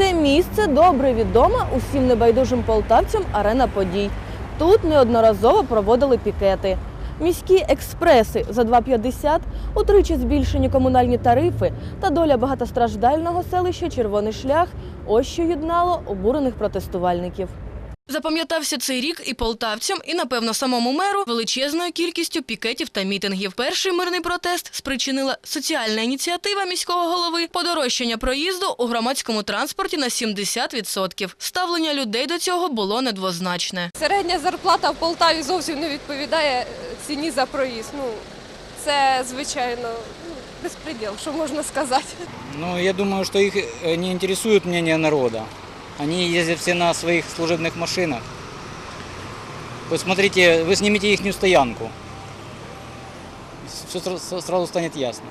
Це місце добре відоме усім небайдужим полтавцям арена подій. Тут неодноразово проводили пікети. Міські експреси за 2,50, утричі збільшені комунальні тарифи та доля багатостраждального селища Червоний шлях ось що єднало обурених протестувальників. Запам'ятався цей рік і полтавцям, і, напевно, самому меру величезною кількістю пікетів та мітингів. Перший мирний протест спричинила соціальна ініціатива міського голови подорожчання проїзду у громадському транспорті на 70%. Ставлення людей до цього було недвозначне. Середня зарплата в Полтаві зовсім не відповідає е, ціні за проїзд. Ну, це, звичайно, ну, безпреділ, що можна сказати. Ну, я думаю, что их э, не интересует мнение народа. Они ездят все на своих служебных машинах. Вот смотрите, вы снимите их стоянку. Все сразу станет ясно.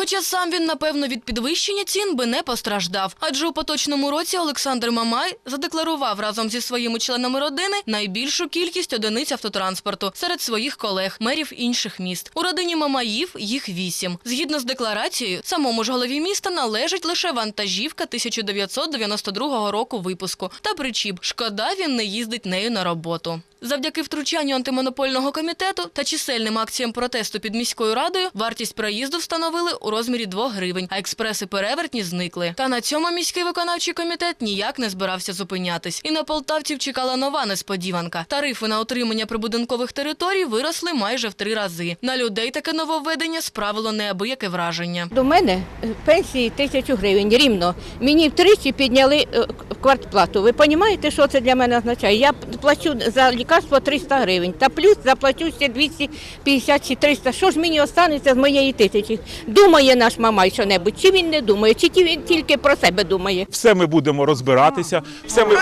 Хоча сам він, напевно, від підвищення цін би не постраждав. Адже у поточному році Олександр Мамай задекларував разом зі своїми членами родини найбільшу кількість одиниць автотранспорту серед своїх колег, мерів інших міст. У родині Мамаїв їх вісім. Згідно з декларацією, самому ж голові міста належить лише вантажівка 1992 року випуску та причіп. Шкода, він не їздить нею на роботу. Завдяки втручанню антимонопольного комітету та чисельним акціям протесту під міською радою вартість проїзду встановили у розмірі 2 гривень, а експреси перевертні зникли. Та на цьому міський виконавчий комітет ніяк не збирався зупинятись. І на полтавців чекала нова несподіванка. Тарифи на отримання прибудинкових територій виросли майже в три рази. На людей таке нововведення справило неабияке враження. До мене е, пенсії тисячу гривень рівно. Мені втричі підняли е, квартплату. Ви розумієте, що це для мене означає? Я плачу за лікарство 300 гривень, та плюс заплачу ще 250 чи 300. Що ж мені останеться з моєї тисячі? Думає наш мамай що-небудь, чи він не думає, чи ті- він тільки про себе думає? Все ми будемо розбиратися. Все ми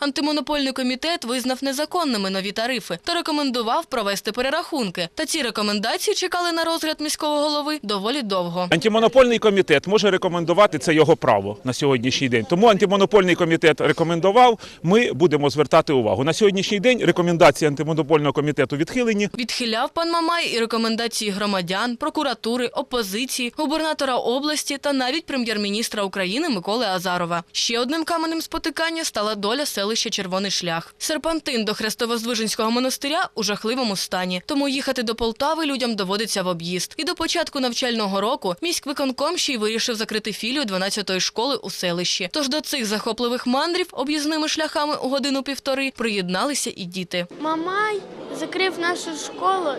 Антимонопольний комітет визнав незаконними нові тарифи та рекомендував провести перерахунки. Та ці рекомендації чекали на розгляд міського голови доволі довго. антимонопольний комітет може рекомендувати це його право на сьогоднішній день. Тому антимонопольний комітет рекомендував. Ми будемо звертати увагу на сьогоднішній день. Рекомендації антимонопольного комітету відхилені. Відхиляв пан Мамай і рекомендації громадян, прокуратури, опозиції, губернатора області та навіть прем'єр-міністра України Миколи Азарова. Ще одним каменем спотикання стала доля селища Червоний шлях. Серпантин до Хрестовоздвиженського монастиря у жахливому стані. Тому їхати до Полтави людям доводиться в об'їзд. І до початку навчального року міськвиконком ще й вирішив закрити філію 12-ї школи у селищі. Тож до цих захопливих мандрів об'їзними шляхами у годину-півтори приєдналися і діти. Мамай закрив нашу школу,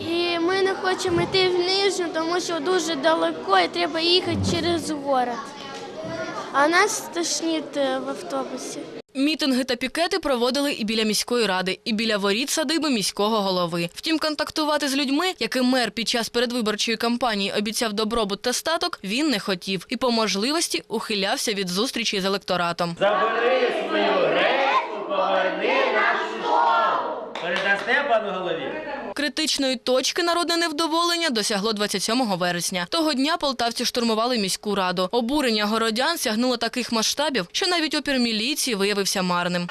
і ми не хочемо йти в Нижню, тому що дуже далеко і треба їхати через город. А нас тошнить е, в автобусі. Мітинги та пікети проводили і біля міської ради, і біля воріт садиби міського голови. Втім, контактувати з людьми, яким мер під час передвиборчої кампанії обіцяв добробут та статок, він не хотів і по можливості ухилявся від зустрічі з електоратом. Передасте пану голові? Критичної точки народне невдоволення досягло 27 вересня. Того дня полтавці штурмували міську раду. Обурення городян сягнуло таких масштабів, що навіть опір міліції виявився марним.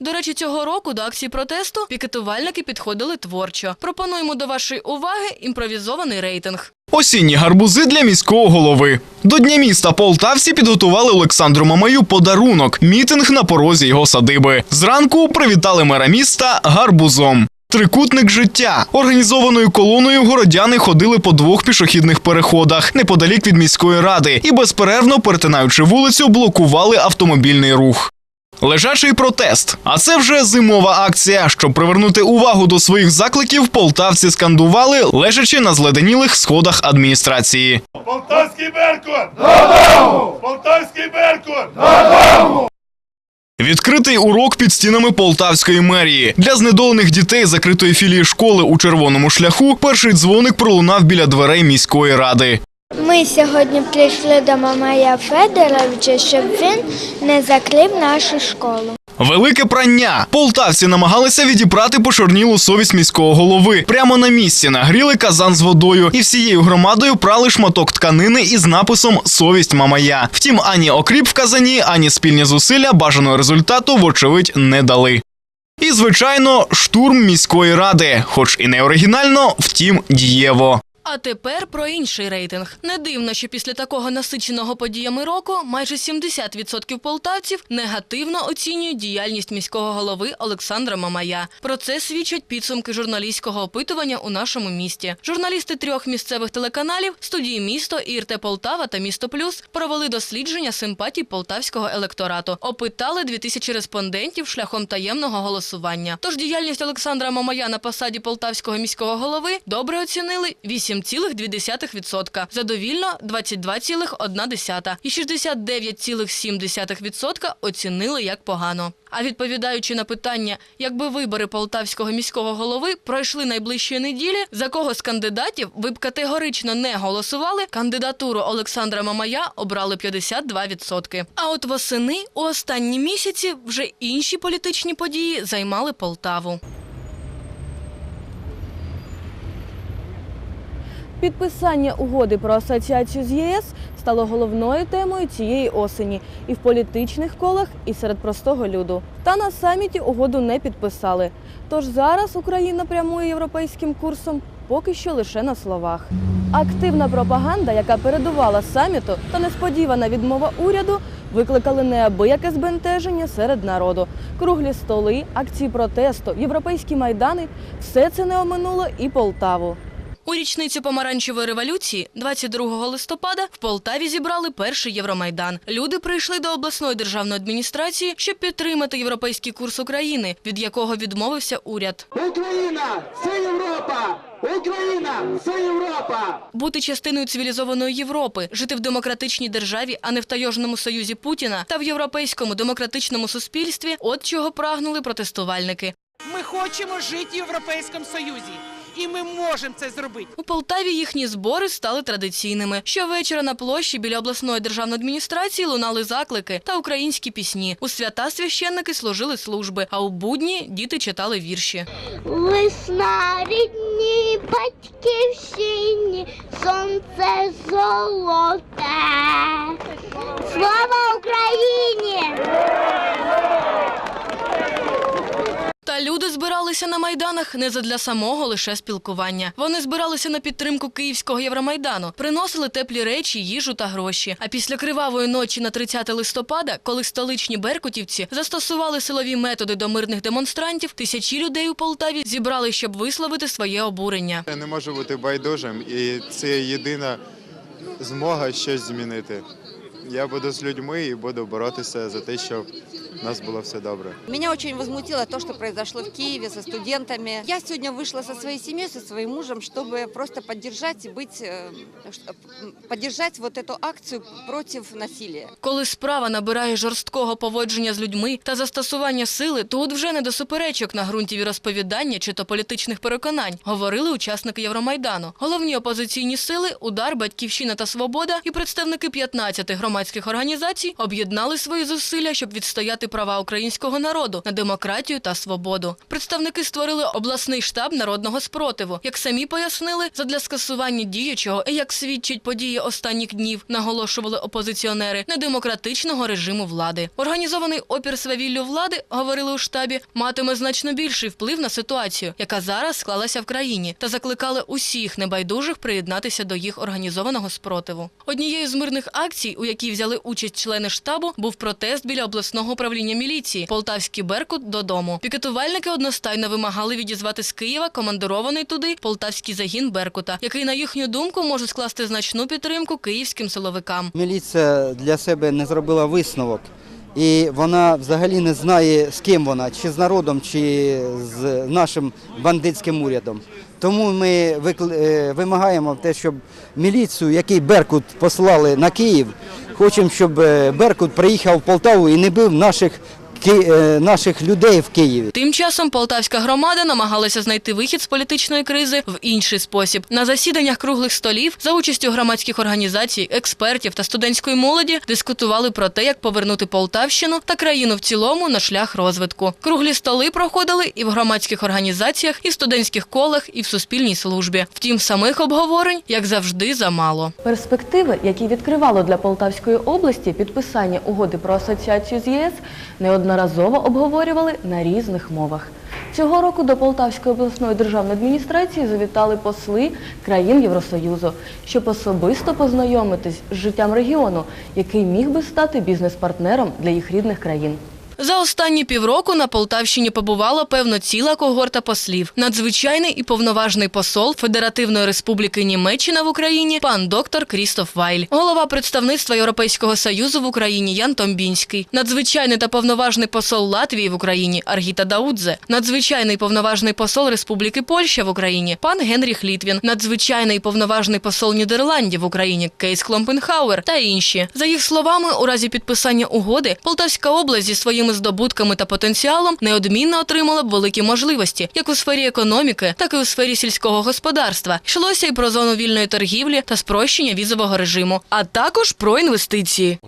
До речі, цього року до акції протесту пікетувальники підходили творчо. Пропонуємо до вашої уваги імпровізований рейтинг. Осінні гарбузи для міського голови. До Дня міста полтавці підготували Олександру Мамаю подарунок мітинг на порозі його садиби. Зранку привітали мера міста гарбузом. Трикутник життя організованою колоною городяни ходили по двох пішохідних переходах неподалік від міської ради і безперервно перетинаючи вулицю, блокували автомобільний рух. Лежачий протест. А це вже зимова акція. Щоб привернути увагу до своїх закликів, полтавці скандували, лежачи на зледенілих сходах адміністрації. Полтавський Беркут! Додому! Полтавський Беркут! Відкритий урок під стінами полтавської мерії для знедолених дітей закритої філії школи у червоному шляху. Перший дзвоник пролунав біля дверей міської ради. Ми сьогодні прийшли до Мамая Федоровича, щоб він не закрив нашу школу. Велике прання. Полтавці намагалися відібрати почорнілу совість міського голови. Прямо на місці нагріли казан з водою і всією громадою прали шматок тканини із написом Совість Мамая. Втім, ані окріп в казані, ані спільні зусилля бажаного результату, вочевидь, не дали. І, звичайно, штурм міської ради, хоч і не оригінально, втім дієво. А тепер про інший рейтинг. Не дивно, що після такого насиченого подіями року майже 70% полтавців негативно оцінюють діяльність міського голови Олександра Мамая. Про це свідчать підсумки журналістського опитування у нашому місті. Журналісти трьох місцевих телеканалів студії місто, ІРТ Полтава та Місто Плюс провели дослідження симпатій полтавського електорату. Опитали 2000 респондентів шляхом таємного голосування. Тож діяльність Олександра Мамая на посаді полтавського міського голови добре оцінили 8,2%, задовільно 22,1% і 69,7% оцінили як погано. А відповідаючи на питання, якби вибори полтавського міського голови пройшли найближчої неділі, за кого з кандидатів ви б категорично не голосували, кандидатуру Олександра Мамая обрали 52%. А от восени у останні місяці вже інші політичні події займали Полтаву. Підписання угоди про асоціацію з ЄС стало головною темою цієї осені і в політичних колах, і серед простого люду. Та на саміті угоду не підписали. Тож зараз Україна прямує європейським курсом поки що лише на словах. Активна пропаганда, яка передувала саміту, та несподівана відмова уряду викликали неабияке збентеження серед народу. Круглі столи, акції протесту, європейські майдани все це не оминуло і Полтаву. У річницю помаранчевої революції, 22 листопада, в Полтаві зібрали перший Євромайдан. Люди прийшли до обласної державної адміністрації, щоб підтримати європейський курс України, від якого відмовився уряд. Україна це Європа! Україна це Європа! Бути частиною цивілізованої Європи, жити в демократичній державі, а не в тайожному союзі Путіна та в європейському демократичному суспільстві. От чого прагнули протестувальники. Ми хочемо жити в Європейському Союзі, і ми можемо це зробити. У Полтаві їхні збори стали традиційними. Щовечора на площі біля обласної державної адміністрації лунали заклики та українські пісні. У свята священники служили служби, а у будні діти читали вірші. Весна рідні батьківщині, сонце золоте. Слава Україні! Та люди збиралися на майданах не задля самого лише спілкування. Вони збиралися на підтримку київського Євромайдану, приносили теплі речі, їжу та гроші. А після кривавої ночі на 30 листопада, коли столичні беркутівці застосували силові методи до мирних демонстрантів, тисячі людей у Полтаві зібрали, щоб висловити своє обурення. Я не можу бути байдужим, і це єдина змога щось змінити. Я буду з людьми і буду боротися за те, щоб у нас було все добре. Меня очень возмутило то, что произошло в Киеве со студентами. Я сегодня вышла со своей семьей, со своим мужем, чтобы просто поддержать и быть, э, ш- поддержать вот эту акцию против насилия. Коли справа набирає жорсткого поводження з людьми та застосування сили, тут вже не до суперечок на ґрунті віросповідання чи то політичних переконань, говорили учасники Євромайдану. Головні опозиційні сили Удар, Батьківщина та Свобода і представники 15 громадських організацій об'єднали свої зусилля, щоб відстояти права українського народу на демократію та свободу. Представники створили обласний штаб народного спротиву. Як самі пояснили, задля скасування діючого і як свідчать події останніх днів, наголошували опозиціонери недемократичного режиму влади. Організований опір свавіллю влади, говорили у штабі, матиме значно більший вплив на ситуацію, яка зараз склалася в країні, та закликали усіх небайдужих приєднатися до їх організованого спротиву. Однією з мирних акцій, у якій взяли участь члени штабу, був протест біля обласного управління міліції Полтавський Беркут додому. Пікетувальники одностайно вимагали відізвати з Києва командирований туди полтавський загін Беркута, який на їхню думку може скласти значну підтримку київським силовикам. Міліція для себе не зробила висновок. І вона взагалі не знає, з ким вона, чи з народом, чи з нашим бандитським урядом. Тому ми викл- е, вимагаємо те, щоб міліцію, який Беркут послали на Київ, хочемо, щоб е, Беркут приїхав в Полтаву і не бив наших, наших людей в Києві. Тим часом полтавська громада намагалася знайти вихід з політичної кризи в інший спосіб. На засіданнях круглих столів за участю громадських організацій, експертів та студентської молоді дискутували про те, як повернути Полтавщину та країну в цілому на шлях розвитку. Круглі столи проходили і в громадських організаціях, і в студентських колах, і в суспільній службі. Втім, самих обговорень, як завжди, замало. Перспективи, які відкривало для Полтавської області підписання угоди про асоціацію з єС, неоднозначно неодноразово обговорювали на різних мовах. Цього року до Полтавської обласної державної адміністрації завітали посли країн Євросоюзу, щоб особисто познайомитись з життям регіону, який міг би стати бізнес-партнером для їх рідних країн. За останні півроку на Полтавщині побувала певно ціла когорта послів. Надзвичайний і повноважний посол Федеративної Республіки Німеччина в Україні пан доктор Крістоф Вайль, голова представництва Європейського союзу в Україні Ян Томбінський, надзвичайний та повноважний посол Латвії в Україні Аргіта Даудзе, надзвичайний повноважний посол Республіки Польща в Україні пан Генріх Літвін, надзвичайний повноважний посол Нідерландів в Україні Кейс Кломпенхауер та інші. За їх словами, у разі підписання угоди Полтавська область зі своїми здобутками та потенціалом неодмінно отримала б великі можливості, як у сфері економіки, так і у сфері сільського господарства. Йшлося і про зону вільної торгівлі та спрощення візового режиму, а також про інвестиції.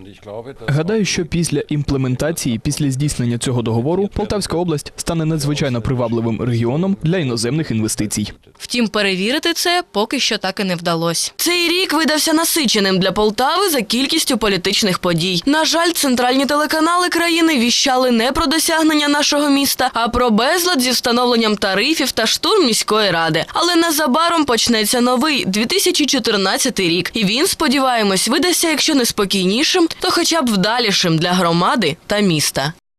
Гадаю, що після імплементації, після здійснення цього договору, Полтавська область стане надзвичайно привабливим регіоном для іноземних інвестицій. Втім, перевірити це поки що так і не вдалося. Цей рік видався насиченим для Полтави за кількістю політичних подій. На жаль, центральні телеканали країни віщали не про досягнення нашого міста, а про безлад зі встановленням тарифів та штурм міської ради. Але незабаром почнеться новий 2014 рік, і він, сподіваємось, видасться, якщо не спокійнішим, то хоча б вдалішим для громади та міста.